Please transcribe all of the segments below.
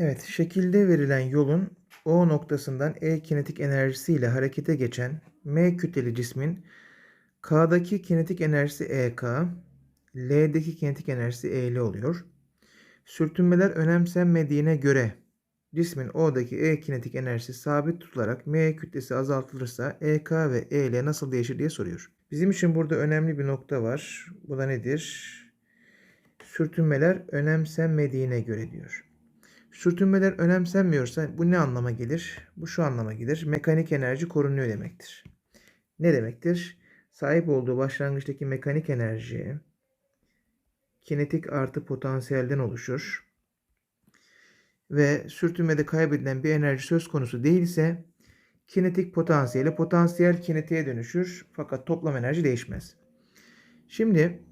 Evet, şekilde verilen yolun O noktasından E kinetik enerjisiyle harekete geçen M kütleli cismin K'daki kinetik enerjisi EK, L'deki kinetik enerjisi EL oluyor. Sürtünmeler önemsenmediğine göre cismin O'daki E kinetik enerjisi sabit tutularak M kütlesi azaltılırsa EK ve EL nasıl değişir diye soruyor. Bizim için burada önemli bir nokta var. Bu da nedir? Sürtünmeler önemsenmediğine göre diyor. Sürtünmeler önemsenmiyorsa bu ne anlama gelir? Bu şu anlama gelir. Mekanik enerji korunuyor demektir. Ne demektir? Sahip olduğu başlangıçtaki mekanik enerji kinetik artı potansiyelden oluşur. Ve sürtünmede kaybedilen bir enerji söz konusu değilse kinetik potansiyeli potansiyel kinetiğe dönüşür fakat toplam enerji değişmez. Şimdi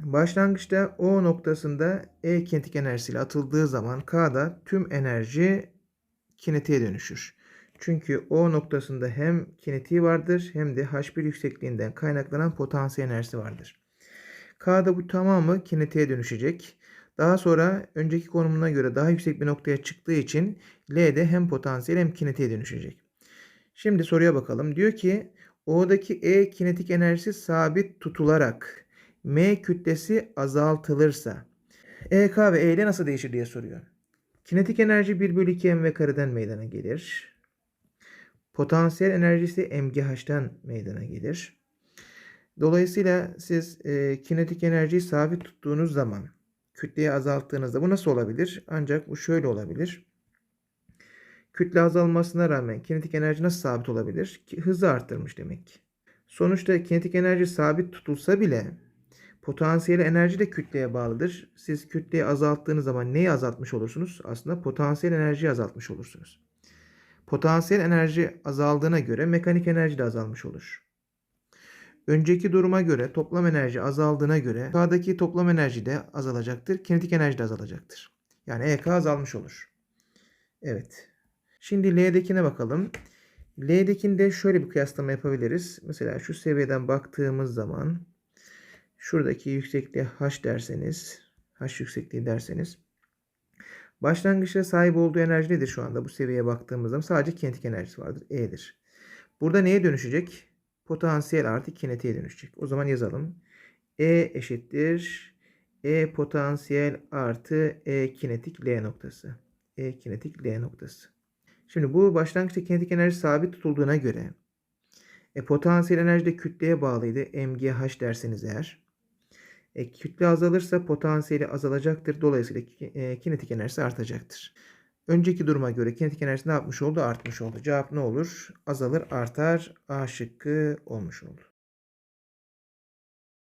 Başlangıçta O noktasında E kinetik enerjisiyle atıldığı zaman K'da tüm enerji kinetiğe dönüşür. Çünkü O noktasında hem kinetiği vardır hem de H1 yüksekliğinden kaynaklanan potansiyel enerjisi vardır. K'da bu tamamı kinetiğe dönüşecek. Daha sonra önceki konumuna göre daha yüksek bir noktaya çıktığı için L'de hem potansiyel hem kinetiğe dönüşecek. Şimdi soruya bakalım. Diyor ki O'daki E kinetik enerjisi sabit tutularak M kütlesi azaltılırsa EK ve EL nasıl değişir diye soruyor. Kinetik enerji 1 bölü 2 mv kareden meydana gelir. Potansiyel enerjisi mgh'ten meydana gelir. Dolayısıyla siz e, kinetik enerjiyi sabit tuttuğunuz zaman kütleyi azalttığınızda bu nasıl olabilir? Ancak bu şöyle olabilir. Kütle azalmasına rağmen kinetik enerji nasıl sabit olabilir? Ki hızı arttırmış demek. Sonuçta kinetik enerji sabit tutulsa bile Potansiyel enerji de kütleye bağlıdır. Siz kütleyi azalttığınız zaman neyi azaltmış olursunuz? Aslında potansiyel enerjiyi azaltmış olursunuz. Potansiyel enerji azaldığına göre mekanik enerji de azalmış olur. Önceki duruma göre toplam enerji azaldığına göre K'daki toplam enerji de azalacaktır. Kinetik enerji de azalacaktır. Yani EK azalmış olur. Evet. Şimdi L'dekine bakalım. L'dekinde şöyle bir kıyaslama yapabiliriz. Mesela şu seviyeden baktığımız zaman Şuradaki yüksekliğe h derseniz, h yüksekliği derseniz başlangıçta sahip olduğu enerji nedir şu anda? Bu seviyeye baktığımız zaman sadece kinetik enerjisi vardır. E'dir. Burada neye dönüşecek? Potansiyel artı kinetiğe dönüşecek. O zaman yazalım. E eşittir. E potansiyel artı E kinetik L noktası. E kinetik L noktası. Şimdi bu başlangıçta kinetik enerji sabit tutulduğuna göre e, potansiyel enerji de kütleye bağlıydı. MGH derseniz eğer. E, kütle azalırsa potansiyeli azalacaktır. Dolayısıyla e, kinetik enerjisi artacaktır. Önceki duruma göre kinetik enerjisi ne yapmış oldu? Artmış oldu. Cevap ne olur? Azalır, artar. A şıkkı olmuş oldu.